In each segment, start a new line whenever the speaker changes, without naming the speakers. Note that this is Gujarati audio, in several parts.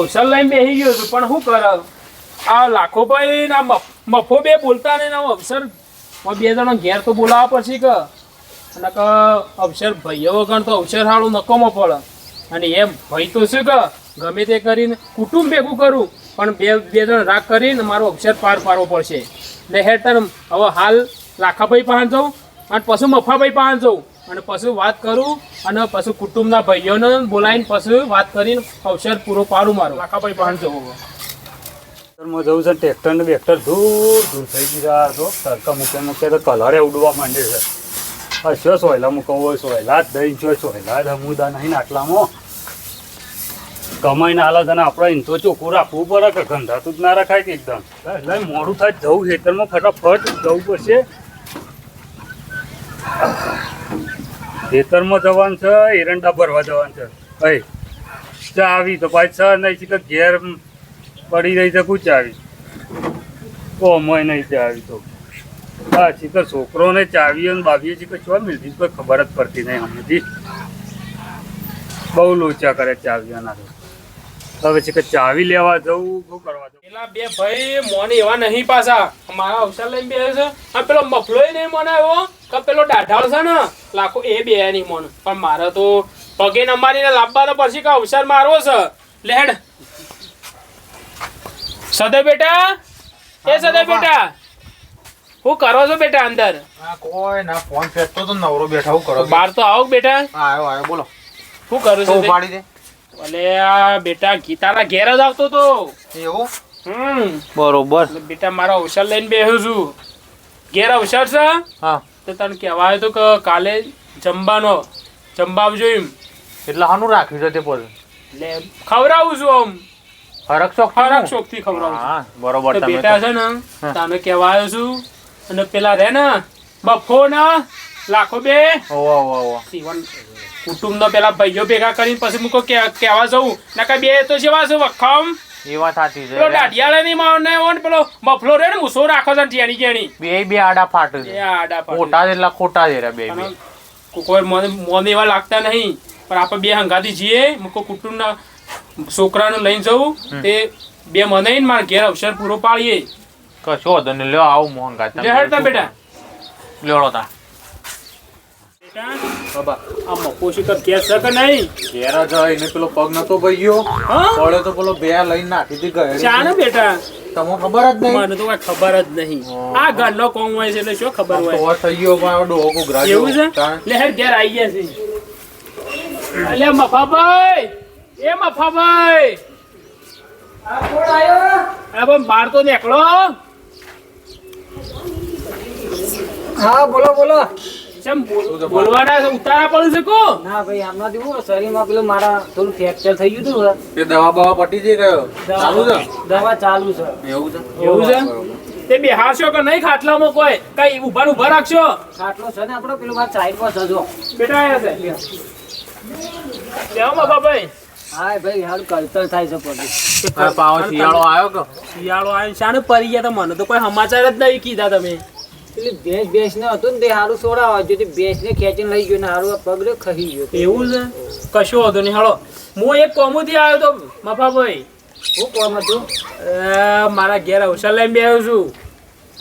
અવસર લઈને બેસી ગયો છું, પણ શું કર? આ લાખો ભાઈ ના મફ- બે બોલતા ને અવસર. બે જણા ઘેર તો બોલાવવા પછી કે? અને કે અવસર ભાઈઓ વગર તો અવસર સારું નકોમાં પડે અને એમ ભાઈ તો શું કે? ગમે તે કરીને કુટુંબ ભેગું કરું, પણ બે બે જણ રાગ કરીને મારો અક્ષર પાર પાડવો પડશે. ને હેઠળ હવે હાલ લાખાભાઈ પાસે જાઉં અને પછી મફાભાઈ પાસે જાઉં. અને પછી વાત કરું અને પછી કુટુંબના ભાઈઓને બોલાવીને પછી વાત કરીને અવસર પૂરો પાડું મારું. લાખાભાઈ પણ જવું.
ટ્રેક્ટરમાં જવું છે ટ્રેક્ટર ને બેક્ટર દૂર દૂર થઈ ગયા તો તડકા મૂકે મૂકે તો કલરે ઉડવા માંડે છે. આ સોયલા મૂકવો હોય સોયલા જ દઈ જો સોયલા જ હમુદા નહીં આટલામાં. કમાઈને હાલત અને આપણે એમ તો ચોખ્ખું રાખવું પડે કે ગંધાતું જ ના રખાય કે એકદમ. એટલે મોડું થાય જવું ખેતરમાં ફટાફટ જવું પડશે. ખેતરમાં જવાનું છે, એરંડા ભરવા જવાનું છે. ભાઈ ચા આવી તો ભાઈ ચા નહીં, છે કે ઘેર પડી રહી છે કું આવી ઓ મોય નહીં ચા આવી તો. હા, છે કે છોકરોને ચાવીઓ ને બાવીએ છે કે શું મિલતી કોઈ ખબર જ પડતી નહીં હમણાંથી. બહુ લોચા કરે ચાવીઓના. તો હવે છે કે ચાવી લેવા જવું, શું કરવા જવું?
પેલા બે ભાઈ મોને એવા નહીં પાછા. મારા અવસર લઈને બેસે છે. અને પેલો મફલોય નહીં મને આવ્યો? કે પેલો દાઢાળ છે ને? લાખો એ બે નહીં મને. પણ મારે તો પગે નમારીને લાંબા તો પછી કે અવસર મારવો છે? લેડ સદે બેટા? એ સદે બેટા. હું કરો છો બેટા અંદર?
કોઈ ના ફોન ફેંકતો તો નવરો બેઠા હું કરો
બાર તો આવો બેટા.
આવ્યો આવ્યો બોલો.
શું કરું છું?
ઉપાડી દે.
અલે આ બેટા ગીતાના ઘેર જ આવતો તો.
એવું?
હમ.
બરોબર.
બેટા મારો અવસર લઈને બેહું છું. ઘેર અવસર છે?
હા.
તો તને કહેવાય તો કે કાલે જમવાનો જમવાવજો એમ.
એટલે હાનું રાખ્યું છે તે પર
એટલે ખવડાવું છું આમ.
ફરક શોખ
ફરક શોખથી ખવડાવું
હા બરોબર તમે
બેટા છે ને તમે કહેવાયો છું. અને પેલા રે ને બફો ને લાખો બે.
ઓ ઓ ઓ
સીવન કુટુંબનો પેલા ભાઈઓ ભેગા કરીને પછી મૂકો કહેવા જવું નકા બે તો જેવા છે વખમ
એ વાત સાચી છે.
દાઢિયાળા ની માવને હોય પેલો મફલો રે ને મૂસો રાખો છે ટેણી ટેણી
બે બે આડા ફાટ
એ
છે
આડા પાડી.
ખોટા જ ખોટા જ રહ્યા બે બે.
કોઈ મને મને એવા લાગતા નહીં. પણ આપણે બે હંગાથી જઈએ મૂકો કુટુંબના છોકરાને લઈને જવું તે બે મને ને મારા ઘેર અવસર પૂરો પાડીએ.
કશો વાંધો નહીં. લ્યો આવું મોંઘા
લે હેડતા બેટા.
લેવડો તા.
બેટા આ મફો શિખર ઘેર છે કે નહીં?
ઘેર જ એને પેલો પગ નતો ભઈ
હા?
પડ્યો તો પેલો બે લઈને નાખી હતી ગયડી.
ચાને બેટા?
તમને ખબર જ નહીં?
મને તો કઈ ખબર જ નહીં. આ ઘરનો કોમ હોય છે એટલે શું ખબર
આમ તો થઈ ગયો પણ ડોહો ઘૂઘરા જેવો.
એવું છે? લે હેડ ઘેર આવી ગયા છે. અલ્યા મફાભાઈ! એ મફાભાઈ! આ પણ બહાર તો નીકળો.
હા બોલો બોલ-
બોલવાના ઉતારા પડે છે કો
ના ભાઈ હમણાંથી હું શરીરમાં પેલું મારા થોડું ફ્રેક્ચર થઈ ગયું હતું
તે દવા બવા પટી જઈ ગયો ચાલુ છે?
દવા ચાલુ છે.
એવું છે?
એવું છે? તે બેહારશો કે નહીં ખાટલામાં કોઈ? કઈ ઊભા ઊભા રાખશો?
ખાટલો છે ને આપણો પેલું મારા સાઈડ પર સજો
બેટા આયા છે. લેવો મફાભાઈ
હા ભાઈ હાલ કલ્ચર થાય છે પછી
શિયાળો આવ્યો કે?
શિયાળો આવ્યો શાને પરી ગયા તો મને તો કોઈ સમાચાર જ નહીં કીધા તમે.
પેલી ભેંસ ભેંસ ને હતું ને તે હારું છોડાવવા જો ભેંસ ને ખેંચીને લઈ ગયો ને હારું આ પગલે ખહી ગયો
એવું છે? કશો વાંધો નહીં. હાલો હું એક કોમુથી આવ્યો તો મફાભાઈ.
હું કોમ હતું?
મારા ઘેર અવસર લઈને બેહું છું.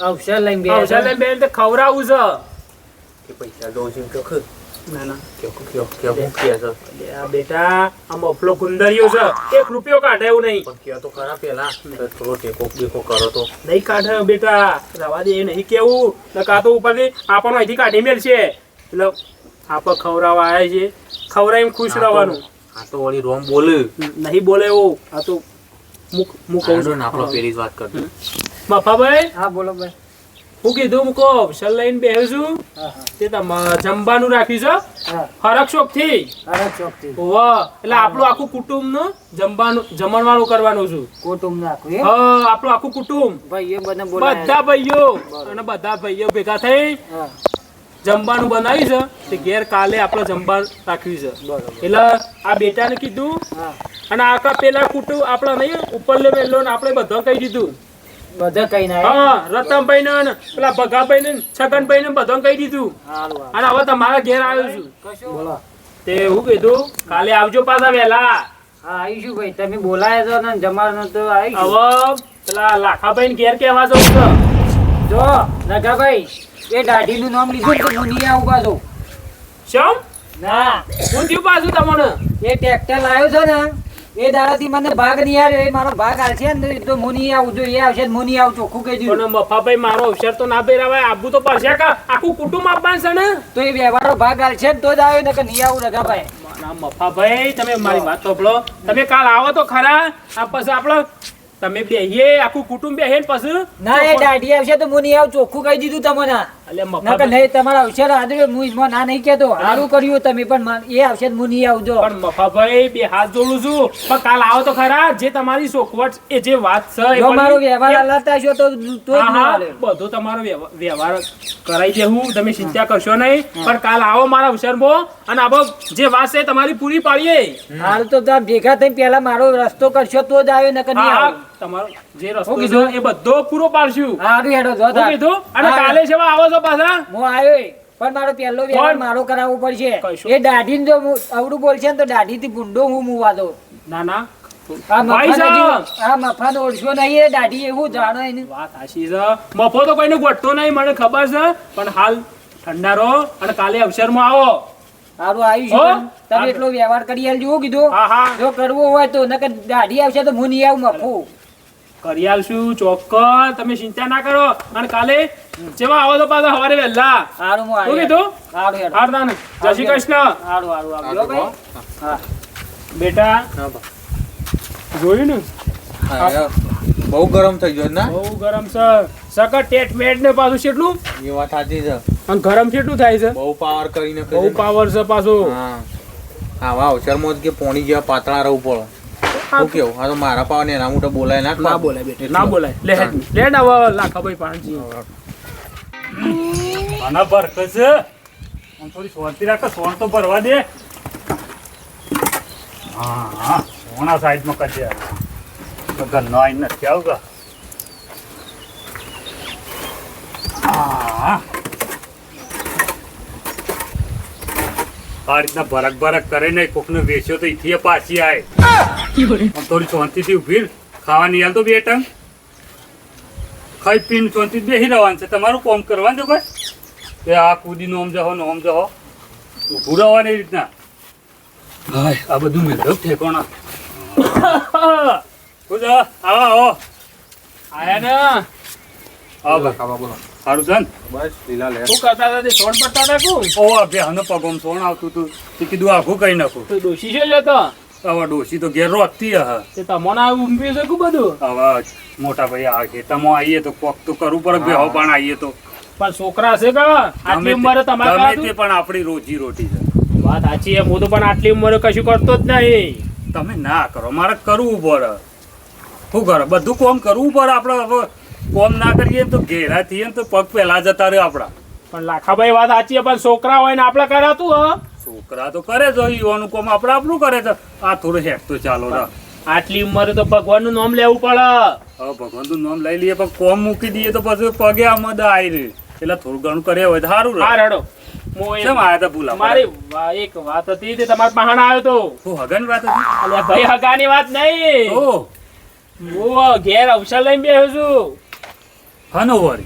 અવસર લઈને બે
અવસર લઈને તો ખવડાવું છે.
પૈસા દઉં છું ખર.
ના ના.
કયો કયો કયો છે
આ બેટા આ મફલો ગુંદરિયો છે. એક રૂપિયો કાઢે એવું નહીં.
પણ કયો તો ખરા પેલા. થોડો ટેકો બેકો કરો તો.
નહીં કાઢે બેટા. રવા દે એ નહીં કેવું. નકા તો ઉપરથી આપણને અહીંથી કાઢી મેલશે. એટલે આપણે ખવડાવવા આવ્યા છે ખવડાવીને ખુશ રહેવાનું.
આ તો વળી રોમ બોલે.
નહીં બોલે એવું. આ તો મુક મુક કહું છું.
આપણો પેલી વાત કરતો.
મફાભાઈ
હા બોલો ભાઈ.
હું કીધું મૂકો. અવસર લઈને બેહું છું
હા હા.
તે જમવાનું રાખ્યું છે
હરક
ફરક શોખથી એટલે આપણું આખું કુટુંબનું જમવાનું જમણવાનું કરવાનું છું.
કુટુંબ
આપણું આખું કુટુંબ.
બધા
ભાઈઓ. અને બધા ભાઈઓ ભેગા થઈ જમવાનું બનાવ્યું છે. તે ઘેર કાલે આપણે જમવા રાખ્યું છે. એટલે આ બેટાને કીધું.
હા.
અને આખા પેલા કુટુંબ આપણે નહીં ઉપર લેવેલો ને આપણે બધા કહી દીધું.
બધા કઈ ના
હા રતનભાઈ ને પેલા ભગાભાઈ ને છગનભાઈ ને બધા કહી દીધું. અને હવે તમારા ઘેર આવ્યો છું.
બોલો.
તે હું કીધું કાલે આવજો પાછા વહેલા.
હા આવીશું ભાઈ. તમે બોલાયા છો ને જમાડનો તો આવીશું.
હવે પેલા લાખાભાઈ ઘેર કેવા જવું
જો નગાભાઈ એ દાઢીનું નામ લીધું ને તો હું નહીં આવું પાછું.
શમ?
ના.
હું થયું પાછું તમને?
એ ટ્રેક્ટર લાવ્યો છે ને એ દાડાથી મને ભાગ નહીં આવ્યો એ મારો ભાગ આવશે ને તો હું નહીં આવું જો એ આવશે હું નહીં આવું ચોખ્ખું કહી દીધું.
મફાભાઈ મારો અવસર તો ના ભેરાવાય આબુ તો પડશે કા? આખું કુટુંબ આપવાનું છે ને?
તો એ વ્યવહારો ભાગ આવશે ને તો જ આવે ને કે નહીં આવું
ના મફાભાઈ તમે મારી વાત સાંભળો. તમે કાલ આવો તો ખરા આ પછી આપણો તમે બેહીએ આખું કુટુંબ બેહે ને પછી
ના એ દાઢી આવશે તો હું નહીં આવું ચોખ્ખું કહી દીધું તમને. નહીં તમારા હું ના નહીં કહેતો. સારું કર્યું તમે પણ એ આવશે હું નહીં આવું
પણ મફાભાઈ બે હાથ જોડું છું. પણ કાલ આવો તો ખરા જે તમારી સોખવટ એ જે વાત છે
જો મારો વ્યવહાર હલાતા છો તો તો જ
હા,
હું
હા,
હાલે.
બધો તમારો વ્યવહાર કરાઈ દેવું તમે ચિંતા કરશો નહીં. પણ કાલ આવો મારા અવસરમાં અને આબો જે વાત છે તમારી પૂરી પાડીએ.
હાલ તો તમે ભેગા થઈ પેલા મારો રસ્તો કરશો તો જ આવે નકર નહીં આવું.
તમારો જે રસ્તો
કીધું?
એ બધો પૂરો પાડશું.
સારું હેડો જો
કીધું? અને કાલે છે આવો છો પાછા?
હું આવ્યો પણ મારો પહેલો વ્યવહાર મારો કરાવવો પડશે. એ દાઢી જો બોલશે તો દાઢી થી ભૂંડો હું મુવા
ના ના. મફો તો કોઈને ગોઠતો નહીં મને ખબર છે. પણ હાલ ઠંડા રહો અને કાલે અવસરમાં આવો.
સારું આવ્યું છે તમે એટલો વ્યવહાર કરી આલજો કીધું. જો કરવું હોય તો નકર દાઢી આવશે તો હું નહીં આવું મફું.
કરી આલશું ચોક્કસ. તમે ચિંતા ના કરો. અને કાલે જેમાં આવો તો પાછા સવારે વહેલા.
સારું હું
શું કીધું?
સારું
હારદાન જય શ્રી કૃષ્ણ.
સારું સારું આવજો ભાઈ? હા.
બેટા જોયું ને?
બહુ ગરમ થઈ ગયો ને?
બહુ ગરમ છે સકર ટેટ મેટ ને પાછું કેટલું
એ વાત સાચી છે.
અને ગરમ કેટલું થાય છે?
બહુ પાવર કરીને
બહુ પાવર છે પાછું.
હા. આવા અવસરમાં જ કે પોણી જેવા પાતળા રહું પડે. કેવું આ તો મારા પાવ ને એના મોટા બોલાય ના
ના બોલાય બેટા ના બોલાય. લે હેડ લે ના વા લાખા ભાઈ પાણજી
આના પર કશે આમ થોડી શાંતિ રાખ સોન તો ભરવા દે. હા હા સોના સાઈડમાં કજે ઘરનો આવીને નથી આવું કા હા. આ રીતના ભરક ભરક કરે ને કોકને વેચ્યો તો ઈથી પાછી આય. થોડી શાંતિથી ઊભી ખાવાની ખાવા તો બે ટંગ. ખાઈ પીને શાંતિ બેસી રહેવાનું છે. તમારું કોમ કરવાનું છે ભાઈ કે આ કૂદીનો આમ જહો ને આમ જહો ઊભું રહેવાની રીતના. હાય આ બધું મેળવ ઠેકોણા. છે? આવો આવો
આયા ને?
આવો ભાઈ. સારું છે
બસ લીલા લે
શું કરતા હતા તે? પડતા હતા કું
ઓ બે હનો પગમ સોણ આવતું તું તે કીધું આખું કઈ નાખું.
તો દોષી છે જતો
હવે ડોસી તો ઘેર રોતતી હે.
તે તમને આ ઉમપી છે બધું.
હવે મોટા ભાઈ આ ખેતરમાં આવીએ તો કોક તો કરવું પડે બેહો પણ આવીએ તો.
પણ છોકરા છે કે? આટલી ઉંમરે તમારે
ગમે તે પણ આપણી રોજી રોટી છે.
વાત સાચી છે હું તો પણ આટલી ઉંમરે કશું કરતો જ નહીં.
તમે ના કરો મારે કરવું પડે. શું કરો? બધું કોમ કરવું પડે આપણે હવે કોમ ના કરીએ તો ઘેરા થઈએ તો પગ પહેલા જતા રહે આપણા.
પણ લાખાભાઈ વાત સાચી પણ છોકરા હોય ને આપણે કરાતું હ?
છોકરા તો કરે છે યુવાનું કોમ આપણે આપણું કરે છે. આ થોડું હેક તો ચાલો રા.
આટલી ઉંમરે તો ભગવાનનું નામ લેવું પડે.
હવે ભગવાનનું નામ લઈ લઈએ પણ કોમ મૂકી દઈએ તો પછી પગે આમદ આવી રહી એટલે થોડું ઘણું કરે હોય સારું
હા રડો. મારી એક વાત હતી તે તમારા પહાણ આવ્યો તો.
હું હગન વાત હતી?
અલ્યા ભાઈ હગાની વાત નહીં. હું ઘેર અવસર લઈને બેઠો છું.
હનો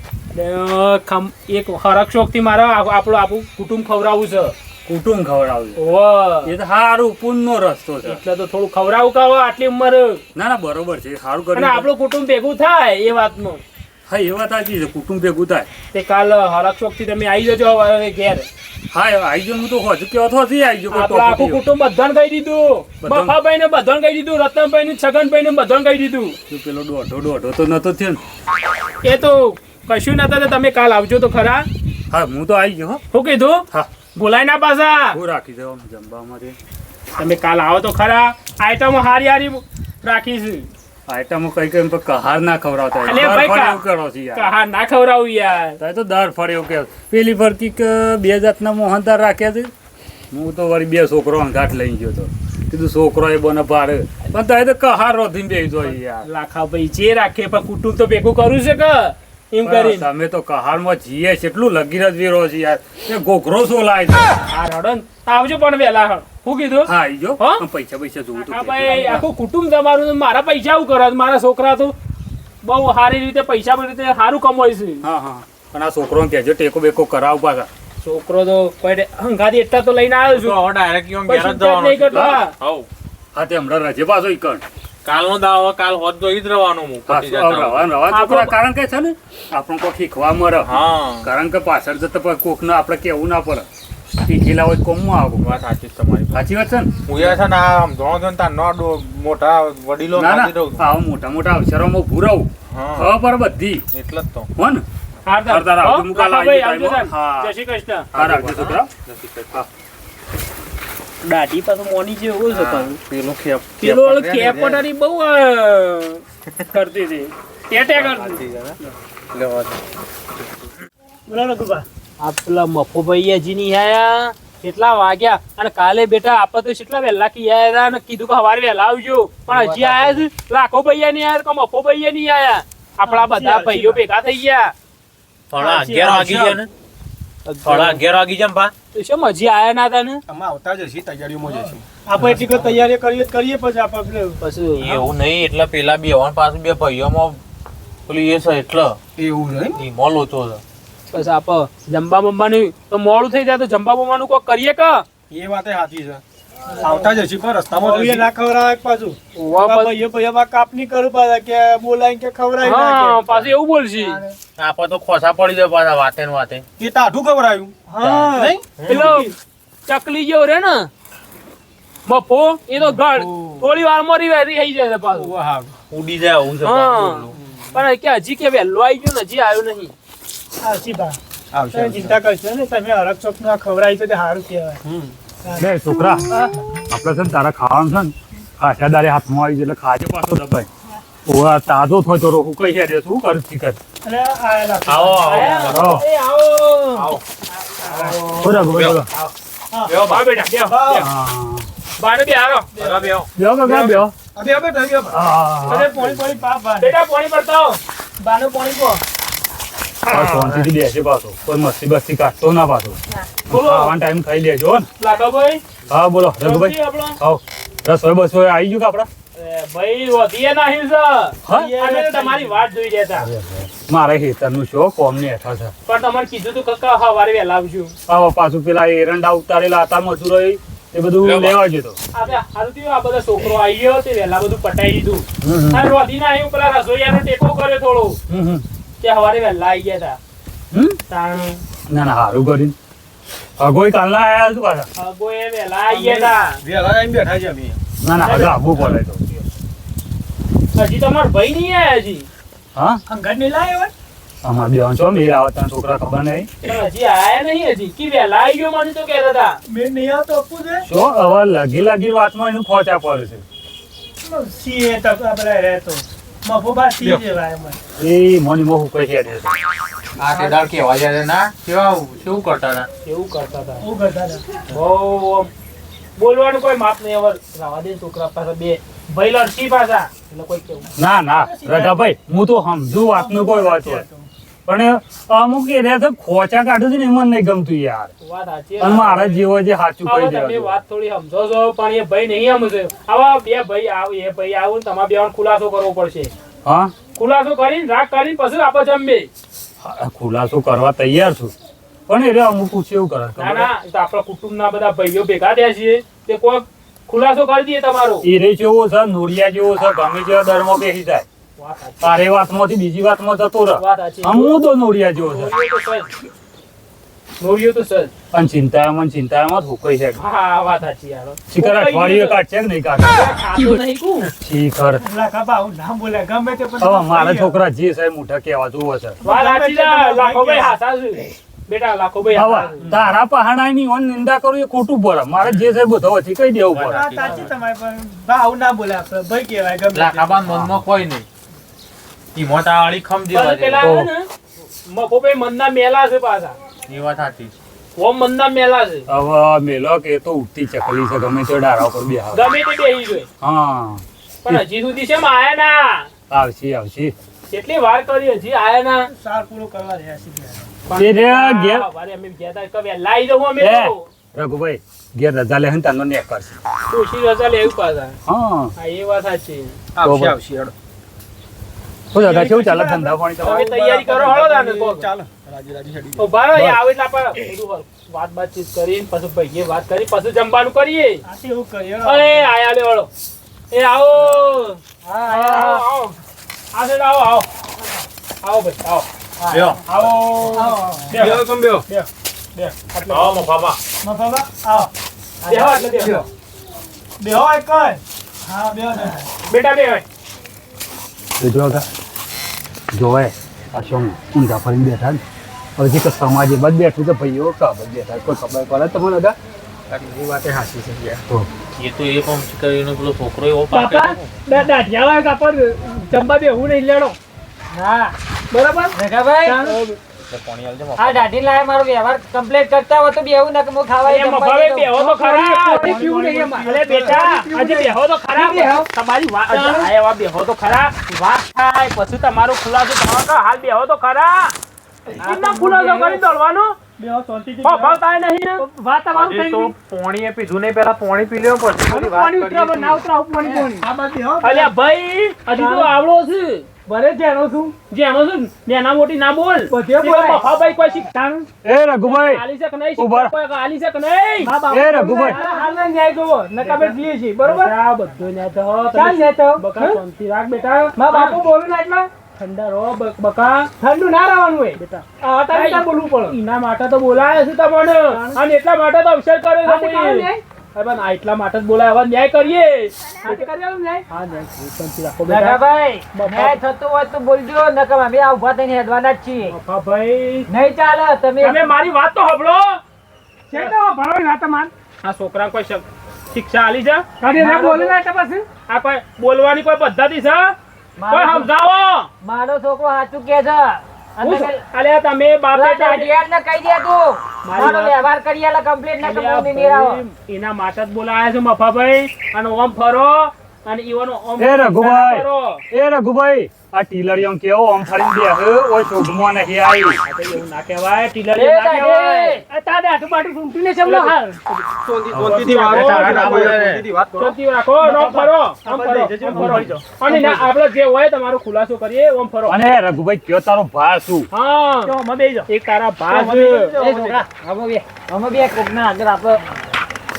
ખમ- એક હરક શોખથી મારા આપણું આપણું કુટુંબ ખવડાવવું છે.
કુટુંબ ખવડાવ્યું એ તો સારું પુનનો રસ્તો છે.
એટલે તો થોડું ખવડાવું કાવ આટલી ઉંમર?
ના ના બરોબર છે સારું કરે
આપણું કુટુંબ ભેગું થાય એ વાતનું?
હા એ વાત સાચી છે કુટુંબ ભેગું થાય.
તે કાલ હરક શોખથી તમે આવી જજો હવે ઘેર.
હા આવી જો હું તો હજુ કેવો તો હજી આવી ગયો
આપણે આખું કુટુંબ બધાને કહી દીધું? બફાભાઈ ને બધાને કહી દીધું રતનભાઈ ને છગનભાઈ ને બધાને કહી દીધું.
પેલો દોઢો દોઢો તો નતો થયો ને.
એ તો કશું નતા તમે કાલ આવજો તો ખરા.
હા હું તો આવી ગયો હો.
શું કીધું?
હા.
ભૂલાય ના પાછા.
હું રાખી દઉં જમવામાં
તમે કાલ આવો તો ખરા. આઈટમો હારી હારી રાખીશ.
આઈટમો કઈ કઈ પર કહાર ના ખવડાવતા
અલે ભાઈ
એવું કરો છે યાર.
કહાર ના ખવડાવું યાર.
તો દર ફરે એવું કે પેલી ફરતી કે બે જાતના મોહનદાર રાખ્યા છે. હું તો વળી બે છોકરો ઘાટ લઈ ગયો તો. કીધું છોકરો એ બને ભાડે પણ તારે તો કહાર રોધીને બેસી જો યાર.
લાખા ભાઈ જે રાખે પણ કુટુંબ તો ભેગું કરું છે કે? એમ કરી
તમે તો કહારમાં જીએ છે એટલું લગીર જ છે યાર. એ ઘોઘરો શું લાય છે?
આ રડો આવજો પણ વેલા હળ. શું કીધું?
હા આઈ
હા?
પૈસા પૈસા જોવું તો
ભાઈ આખું કુટુંબ તમારું મારા પૈસા આવું કરે મારા છોકરા તો બહુ સારી રીતે પૈસા બધી રીતે સારું કમાય છે.
હા હા. પણ આ છોકરો કહેજો ટેકો બેકો કરાવ પાછા.
છોકરો તો કોઈ હંગાથી એટલા તો લઈને આવ્યો
તો
છું
ડાયરેક્ટ જવાનું
હા. તે હમણાં રજે પાછો ઈકણ
કાલનો દાવો કાલ હોત તો ઈ જ રહેવાનું હું
હા
પતી
શું
જાય
રવા રવા.
આપણો-
છોકરા કારણ કે છે ને આપણું કોઈ શીખવા મળે
હા.
કારણ કે પાછળ જતા કોક ને આપણે કેવું ના પડે. શીખેલા હોય કોમમાં આવું.
વાત સાચી તમારી
સાચી વાત છે ને?
હું યાર છે ને આ સમજણો છો ને તારનો આ મોટા વડીલો
ના ના. આવા મોટા મોટા અવસરોમાં ઊભું રહું. ખબર બધી.
એટલે જ તો.
હો ને? આવજો.
હો? આવજો. જય શ્રી કૃષ્ણ.
હા રાખજો છોકરા
દાઢી પાછું મોની જેવું છે પણ
પેલું ખેપ
પેલો ઓલો કેપટારી બહુ કરતી હતી. ટેટે કરતી આ પેલા મફોભાઈયાજી ની આયા કેટલા વાગ્યા? અને કાલે બેટા આપા તો કેટલા વહેલા કી આયા હતા અને કીધું કે સવારે વહેલા આવજો. પણ હજી આયા છે? લાખો ભૈયા ની આયા કે મફો ભૈયા ની આયા? આપણા બધા ભાઈઓ ભેગા થઈ ગયા.
પણ અગિયાર વાગી ગયા ને? થોડા અગિયાર વાગી
શું હજી આયા ના ને?
આવતા જ હશે તૈયારીઓમાં જ હશે.
આપણે એટલી કોઈ તૈયારી કરીએ કરીએ પછી આપણે
પછી
એવું નહીં એટલે પેલા બે હોન પાછું બે ભાઈઓમાં પેલી એ છે એટલે
એવું નહીં?
ઈમો લોચો છે.
પછી આપ જમવા બમવાનું તો મોડું થઈ જાય તો જમવા બમવાનું કોઈ કરીએ કા?
એ વાતે સાચી છે. આવતા જ હશે પણ રસ્તામાં જ
ભાઈએ
હશે.
ના ખવડાવે પાછું.
ઓવા પછી-
ભાઈઓ ભાઈઓમાં કાપની કરું પાછા કે બોલાય કે ખવડાવી
હા. પાછું એવું બોલશી.
આપણે તો ખોસા પડી જાય પાછા વાતે ને વાતે.
એ ટાઢું ખવરાયું
હા.
નહીં?
પેલો ચકલી જેવો રે ને. બફો એ તો ગળ થોડી વાર મરી રિવારી થઈ જાય છે પાછું.
હારું.
ઉડી જાય
હું.
છે
પણ કે હજી કે વહેલો આવી ગયો ને હજી આવ્યો નહીં.
આવશે બા.
આવશે
ચિંતા કરશો ને તમે હરક ચોકનું ખવરાય તો તે સારું કહેવાય.
હમ.
લે છોકરા. આપણે છે ને તારા ખાવાનું છે ને ખાસા દારે હાથમાં આવી જાય એટલે ખાજે પાછો દબાઈ ઓવા તાજો થયો તો રોકું કઈ છે શું કરું
થી કર
આવો આવો.
આવો. બોલો બોલો બોલો.
હા બેટા બેહો, બેહો. બાને બે હારો
બેહો. કાકા બેહો
અબે અબે ટાઈમ
હા
અરે પોણી પોણી પાપ
બેટા પાણી પડતા બાનું પાણી પો.
શાંતિથી બેસે પાછો કોઈ મસ્તી બસ્તી કાઢતો ના પાછો ખાવાનો ટાઈમ ખાઈ લેજો
લાખાભાઈ
હા બોલો રઘુભાઈ આવો રસોઈ બસોઈ આવી ગયું આપડા
ભાઈ વધીએ નહીં સર
હા?
અમે તો તમારી વાત જોઈ રહ્યા હતા
મારે શો કોમ ને હેઠળ છે
પણ તમારે કીધું તું કક્કા સવારે વહેલા આવજો
આવો પાછું પેલા એરંડા ઉતારેલા હતા મજૂરો એ બધું લેવા જતો
આ બધા છોકરો આવી ગયો તે વહેલા બધું પટાઈ દીધું અને રોધીને આવ્યું પેલા રસોઈયાનો ટેકો કર્યો થોડો તે સવારે વહેલા આવી ગયા હતા
હમ?
તાણ
ના ના સારું અગોઈ કાલના આયા પાછા?
અગોએ વહેલા આવી ગયા
વહેલા આવીને બેઠા છે અમે.
ના ના હજુ આવવું પડે તો.
હજી તમારો ભાઈ નહીં આવ્યા હજી.
હા?
ઘર નહીં લાવ્યો
અમાર બેન છો મેળ આવે છોકરા ખબર નહીં.
હજી આયા નહીં હજી. કે વહેલા આવી ગયો મને તો કહેતા હતા
મેં નહીં આવતો આપવું છે.
શું હવે લગી લગી વાતમાં એનું ખોચા પડે છે.
સી એ તો આપણે રહેતો. મફો સી જેવાય
એ મોની મોહ કોઈ છે
આ તે કેવા જાય ના કેવા શું કરતા હતા?
કેવું કરતા હતા.
હું કરતા હતા.
બહુ બોલવાનું કોઈ માપ નહીં હવે રાવા દે છોકરા પાસે બે ભાઈ લડશી પાછા. એટલે કોઈ કેવું.
ના ના રઘાભાઈ હું તો સમજુ વાતનું કોઈ વાત હોય. પણ અમુક એરિયા તો ખોચા કાઢું છે ને મને નહીં ગમતું યાર. અને મારા જેવો જે સાચું કહી દે.
વાત થોડી સમજો છો પણ એ ભાઈ નહીં સમજે. આવા બે ભાઈ આવ એ ભાઈ આવું ને તમારે બે ખુલાસો કરવો પડશે.
હા?
ખુલાસો કરીને રાગ કરીને પછી આપણે જમીએ.
ખુલાસો કરવા તૈયાર છું. પણ એ અમુક પૂછે એવું કરે.
ના ના આપણા કુટુંબ ના બધા ભાઈઓ ભેગા થયા છીએ. તે કોઈ ખુલાસો કરી દઈએ તમારો.
એ રે જેવો છે નોરિયા જેવો છે ગમે જેવા દરમાં બેસી જાય. તારે વાતમાંથી બીજી વાતમાં જતો રહે.
વાત
હું તો નોરિયા જેવો છે.
નોરિયો તો સજ.
પણ ચિંતામાં ચિંતામાં જ છે.
હા વાત સાચી યાર.
શિખર અઠવાડિયે કાઢશે કે નહીં કાઢે?
ખાતું નહીં કું.
શિખર.
લાખા બા બોલે ગમે તે પણ
હવે મારા છોકરા જે સાહેબ મોટા કહેવા જોવો છે.
વાત સાચી બેટા
તારા પહાણાની ઓન નિંદા કરું એ ખોટું પડે મારે જે છે બધો કહી દેવું પડે.
આ સાચી તમારી પણ. બા ના બોલે આપણે ભાઈ કહેવાય ગમે
લાખાબાન મનમાં કોઈ નહીં. તાળી ખમજી
પછી પેલા
બાજુ
હે ને મનના મેલા છે પાછા.
ઈ વાત સાચી
ઓ મનના મેલા છે.
હવે મેલો કે તો ઉઠતી ચકલી છે ગમે તે ડારા ઉપર બે
ગમે તે બેહી જોઈ
હા.
પણ હજી સુધી છે આયા ના?
આવશે આવશે.
કેટલી વાર કરી હજી આયા ના?
સાર પૂરો કરવા રહ્યા
છે ઘેર
અમે ગયા તા.
રઘુભાઈ ઘેર રજા લે હંતાનો ને કરશે
ખુશી રજા લેવું પાછા.
હા.
હા એ વાત સાચી.
આવશે આવશે હેડો.
શું દાદા કેવું ચાલે ધંધા પાણી
તમે
તમારે
તૈયારી કરો હળો તાને કોક.
ચાલો રાજી રાજી હેડી
તો બાર અહીં આવે એટલે આપણે બધું વાત બાતચીત કરીને પછી ભાઈએ વાત કરી પછી જમવાનું કરીએ.
આથી એવું કરીએ
અરે આયા લે હળો. એ આવો.
હા
આવો. આવો આ સાઈડ આવો આવો. આવો ભાઈ આવો.
લ્યો.
આવો. બેહો.
બેહો તમે બેહો.
બે આટલે
આવો મફાબા
મફાબા આવો.
બેહો આટલે બેહો.
બેહો. એક હા બેહો
બેટા બે
જો જોવે આ શું ઊંધા ફરીને બેઠા ને. હવે જે કે સમાજે બધ બેઠું તો ભાઈઓ કા બધ બેઠા કોઈ ખબર પડે તમને દાદા.
એ વાતે હાસી છે યાર.
એ તો એ પણ કરીને પેલો છોકરો એવો
પાપા દાદા જ્યાં કાપડ જમવા બેહું નહીં લેડો.
ના.
બરાબર?
આલજે
આ દાઢી લાય મારો વ્યવહાર કમ્પ્લીટ કરતા હોય તો બેવું ના કે ખાવા
એમ
જમવા
બેહો તો ખરા. પીવું નહીં એમાં. અરે બેટા આજે બેહો તો ખરા. તમારી વાત આ બેહો તો ખરા. વાત થાય પછી તમારો ખુલાસો તમારો તો હાલ બેહો તો ખરા. કેટલા ખુલાસો કરી દોડવાનો?
બેહો શાંતિથી
હો ભાવતા નહીં વાત તમારું થઈ ગઈ.
પાણી પીધું નહીં પેલા પાણી પી લેવું પછી
પાણી ઉતરાવો ના ઉતરાવો પાણી પાણી
આ બાજુ
અલ્યા ભાઈ હજી તો આવડો છે. ભલે જેનો છું. જેનો છું નેના મોટી ના બોલ.
બધે
એ
બોલાય.
કોઈ શીખતાનું
એ રઘુભાઈ
આલી છે કે નહીં ઊભા. આલી છે કે નહીં.
એ રઘુભાઈ.
હાલ ન્યાય જોવો. નકામે જીએ છીએ બરોબર? આ બધો ન્યાય તો ચાલ ન્યાય તો. બકા શાંતિ રાખ બેટા. મા બાપુ બોલું ના એટલા? ઠંડા રહો બકા ઠંડુ ના રહેવાનું હોય. બેટા. આ તારે બોલવું પડે? એના માટે તો બોલાયા છે તમને. અને એટલા માટે તો અવસર કર્યો છે. અરે પણ આ એટલા માટે જ બોલાય. ન્યાય કરીએ. હા ન્યાય. શાંતિ રાખો બેટા.
જગાભાઈ
બાપા.
ન્યાય થતો હોય તો બોલજો નકર અમે આ ઊભા થઈને હેડવાના જ છીએ.
ભાઈ.
નહીં ચાલે તમે
તમે મારી વાત તો હંભળો આ છોકરા કોઈ શક- શિક્ષા આલી છે? આ કોઈ બોલવાની કોઈ પદ્ધતિ છે? કોઈ
મારો-
સમજાવો.
મારો છોકરો સાચું કે છે.
અલ્યા તમે બાપ
પેલા
બેટા
દાઢિયાને કહી દે તું
મારો
વ્યવહાર કરી આલે complete ના કે
અલ્યા
હું નહીં મેળાવો.
ભાઈ, એના માટે જ બોલાયા છે મફાભાઈ અને ઓમ ફરો અને ઈવાનો ઓમ
એ રઘુભાઈ. એ રઘુભાઈ આ ટીલરિયો કેવો આમ ફરીને બેહ ઓય શોભમાં નહીં આવી.
આ તો એવું ના કહેવાય ટીલર
એ
ના. કહેવાય. આ તારે આટલું બાટલું સૂંઘતું ને ચમલો હાલ.
શાંતિ- શાંતિથી વાત કરો.
તારા ના
વાત કરો.
શાંતિ રાખો નો ફરો આમ ફરો. ઓમ ફરો અને ના આપણે જે હોય તમારો ખુલાસો કરીએ ઓમ ફરો.
અને રઘુભાઈ કયો તારો ભા શું
હા. એક તારા ભાસ
એ છોકરા અમે બે અમે બે કોકના આગળ આપણે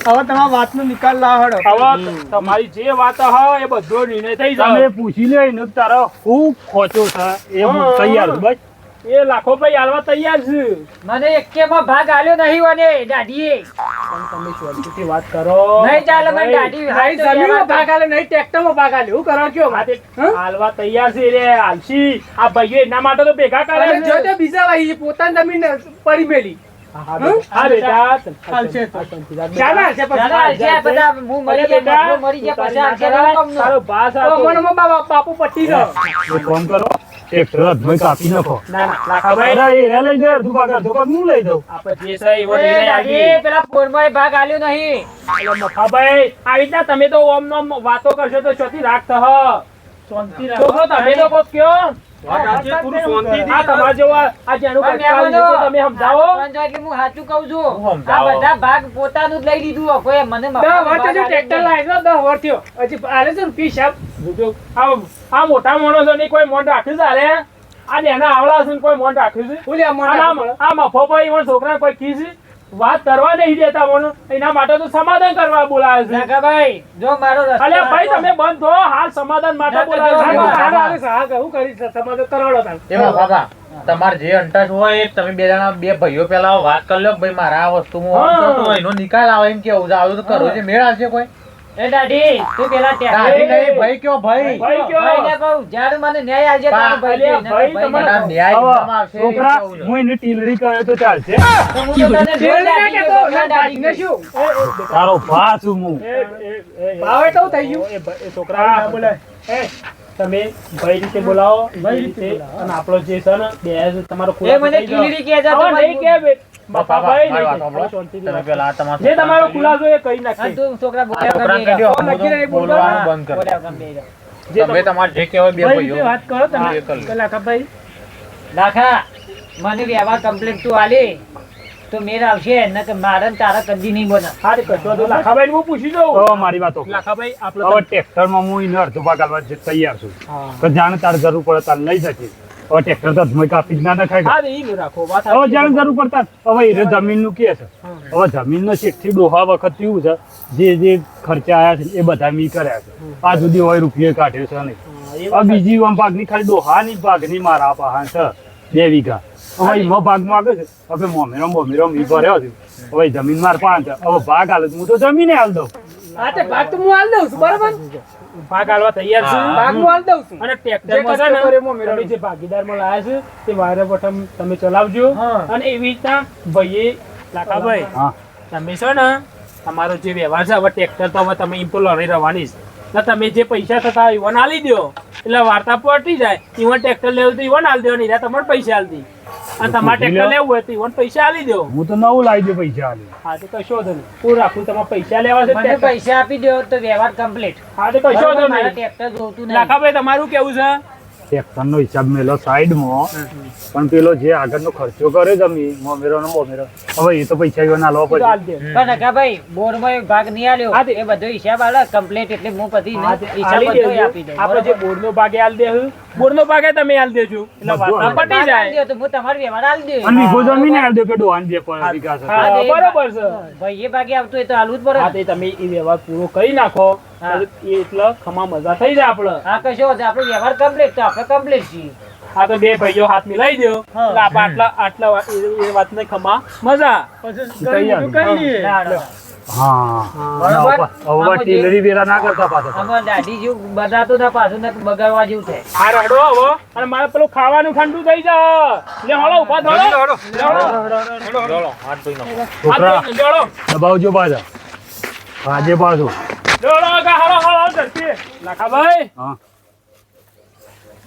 હવે તમારા વાતનો નિકાલ લાવો
હવે તમારી જે વાત હોય એ બધો નિર્ણય થઈ
તમે પૂછી લે એનો તારો. હું ખોચો છે એ હું. તૈયાર બસ.
એ લાખો ભાઈ હાલવા તૈયાર છે.
મને એકેમાં ભાગ આલ્યો નહીં વને દાઢીએ
પણ તમે શાંતિથી વાત કરો.
નહીં ચાલે મને દાઢી હાઈ તો વ્યવહાર
આલે નહીં ટ્રેક્ટરમાં ભાગ આલે હું કરો કયો હાલવા તૈયાર છે રે હાલશી. આ ભાઈઓ એના માટે તો ભેગા કરે
બીજા ભાઈ પોતાની જમીન પડી મેલી.
રાખ.
બાપુ
એક કાપી નાખો.
ના ના
એ લઈ જાય ભાગ હું લઈ દઉં
આપણે જે છે એવો
એ
નિર્ણય
પેલા ફોનમાં ભાગ આલ્યો નહીં.
એટલે આવી રીતના તમે તો ઓમ નો વાતો કરશો તો ચોથી રાખતા હ. છોકરો તમે તો કયો. આ મોટા માણસો ની કોઈ મોન રાખ્યું છે અરે આ નેના આવડા છે કોઈ મોન રાખ્યું છે? આ- આ મફો પણ છોકરા કોઈ કી છે વાત કરવા નહીં દેતા મોનો. એના માટે તો સમાધાન કરવા બોલાવે છે.
નાગાભાઈ, જો મારો
અલે ભાઈ તમે બંધ થો હાલ સમાધાન માટે
ના તો
બોલાવે
જો
છે.
તમે
એમાં બાબા તમારે જે અંટસ હોય તમે બે જણા બે ભાઈઓ પેલા વાત કરી લો ભાઈ મારા આ વસ્તુમાં
હા.
એનો નિકાલ આવે એમ કેવું આવ્યું તો કરો છે. મેળ આવશે કોઈ?
એ દાઢી, તું પેલા
દાઢી નહીં, ભાઈ કયો ભાઈ
ભાઈ કયો?
ભાઈને કહું, જ્યારે મને ન્યાય આવશે ત્યારે ભાઈ
ભાઈ
ભાઈને
ન્યાય આવશે
છોકરા હું એને ટીલરી તો ચાલશે. તારો ભા છું હું
એ, એ, તમે ભાઈ રીતે બોલાવો ભાઈ રીતે. અને આપણો જે છે ને બે તમારો
એ મને કિલરી
નહીં કે બે- બાપા
બાપા,
ભાઈ નહીં
વાત
કે.
તમે પેલા આ
જે તમારો ખુલાસો એ કહી નાખે.
તું છોકરા બોલ્યા
છોકરાને દો,
બેહી
હું તો
રહો.
બોલવાનું બંધ કરો.
બોલ્યા વગર બેહી રહો.
જે
તમે તમારે જે કહેવાય બે ભાઈઓ.
વાત કરો તમે.
લાખા મને વ્યવહાર કમ્પ્લીટ તું આલી. તો મેર આવશે ને કે મારે તારા કદી નહીં બને.
હા કશો તો લાખાભાઈ હું પૂછી દઉં
હવે મારી વાતો
લાખાભાઈ આપણે
હવે ટ્રેક્ટરમાં હું એને અડધો ભાગ આલવા તૈયાર છું. તો જાણે તારે જરૂર પડે તારે લઈ શકે હવે ટ્રેક્ટર તો ધમઈ કાપી ના નખાય.
હા ઈ રાખો વાત
હવે જાણે જરૂર પડતા હવે એ જમીનનું કે છે. હવે જમીનનો શેઠથી ડોહા વખત કેવું છે. જે જે ખર્ચા આયા છે એ બધા મી કર્યા છે. આ સુધી હોય રૂપિયો કાઢ્યો છે નહીં. બીજી આમ ભાગની ખાલી ડોહાની ભાગની મારા પાહા છે. બે વીઘા. હવે એમાં ભાગ માંગે છે. હવે મોમેરો મોમેરો મી ભર્યો છે. હવે જમીન માર પાંચ હવે ભાગ હાલે હું તો જમીને હાલ દઉં.
હા તે ભાગ તો હું હાલ દઉં છું બરાબર?
ભાગ આલવા તૈયાર છું.
ભાગ હું હાલ દઉં છું.
અને. તમે જે ભાગીદારમાં લાયા તે વાયરે બટન તમે ચલાવજો. અને એવી રીતના ભાઈએ
લાકાભાઈ
તમે છો ને તમારો જે વ્યવહાર છે હવે ટ્રેક્ટર તો હવે તમે એમ તો લડી રહેવાની છે. તમે જે પૈસા થતા હોય ઈવન આલી દો એટલે વાર્તા પટી જાય. ઈવન ટ્રેક્ટર લેવું તો ઈવન હાલ દેવાની એટલે તમારે પૈસા આલતી અને તમારે ટ્રેક્ટર લેવું હોય તો પૈસા આલી દો.
હું તો નવું લાવી દઉં પૈસા
હા તો કશો વાંધો નહીં. હું રાખું તમારે પૈસા લેવા છે
મને પૈસા આપી દો તો વ્યવહાર કમ્પ્લીટ
હા તો કશો વાંધો
મારે
નહીં.
ટ્રેક્ટર જોતું નહીં.
લાખાભાઈ તમારું કેવું છે?
ટ્રેક્ટરનો હિસાબ મેલો સાઈડમાં. પણ પેલો જે આગળનો ખર્ચો કરે જમીન મોમેરો ને મોમેરો. હવે એ તો પૈસા એવા નાલવા
તો
પડે.
આલી દે.
પણ નકાભાઈ બોર્ડમાં એક ભાગ નહીં આલ્યો. એ બધો હિસાબ આલે કમ્પ્લીટ એટલે હું પછી હિસાબ બધો આપી દઉં.
આપણે જે? બોર્ડનો ભાગે આલી દેવું બોર્ડનો ભાગે તમે આલ દેજો. એટલે પટી જાય.
તો હું તમારો વ્યવહાર આલ દે.
અને વીઘો જમીન આલ દે કે ડોહાન બે
પણ તે
બરોબર છે.
ભાઈ એ ભાગે આવતો એ તો આલવું જ બરોબર.
હા તે તમે એ વ્યવહાર પૂરો કરી નાખો. એટલે ખમા મજા થઈ જાય આપડે.
હા કશો આપડે વ્યવહાર કમ્પ્લીટ તો આપણે કમ્પ્લીટ છીએ.
આ તો બે ભાઈઓ હાથ મિલાઈ દો આટલા આટલા એ- વાત ને ખમા મજા.
પછી
તૈયાર.
કરી કરી લઈએ
ના, ના.
હા.
બરોબર?
હવે
આમાં જે-
ટીલરી વેરા ના કરતા પાછા
આમાં દાઢી જેવું બનાતું ના પાછું ને બગાડવા જેવું થાય.
આ રડો હવે. અને મારે પેલું ખાવાનું ઠંડુ થઈ જાય.
દબાવજો પાછા આજે પાછું.
લાખાભાઈ
હા.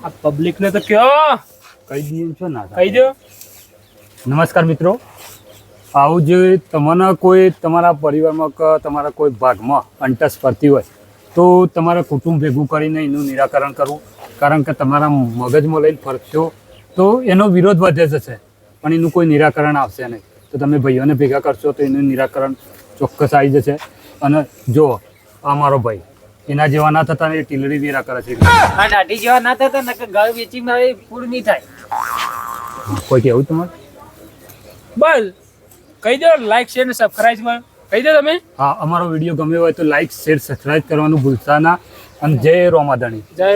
આ પબ્લિક ને તો કયો?
કઈ દઈએ છો ના
કહી દો.
નમસ્કાર મિત્રો. આવું જે તમને કોઈ તમારા પરિવારમાં કે તમારા કોઈ ભાગમાં અંટસ ફરતી હોય તો તમારા કુટુંબ ભેગું કરીને એનું નિરાકરણ કરવું. કારણ કે તમારા મગજમાં લઈને ફરશો તો એનો વિરોધ વધે જશે પણ એનું કોઈ નિરાકરણ આવશે નહીં. તો તમે ભાઈઓને ભેગા કરશો તો એનું નિરાકરણ ચોક્કસ આવી જશે. અને જો આ મારો ભાઈ. એના જેવા ના થતા ને એ ટીલરી વેરા કરે છે
આ દાઢી જેવા ના થતા ને કે ઘર વેચી મારે ફૂડ નહીં થાય.
કોઈ કેવું તમારે?
બસ. કહી દો લાઈક શેર ને સબસ્ક્રાઇબમાં. કહી દો તમે.
હા અમારો વીડિયો ગમ્યો હોય તો લાઈક શેર સબસ્ક્રાઇબ કરવાનું ભૂલતા ના. અને જય રોમાદાણી
જય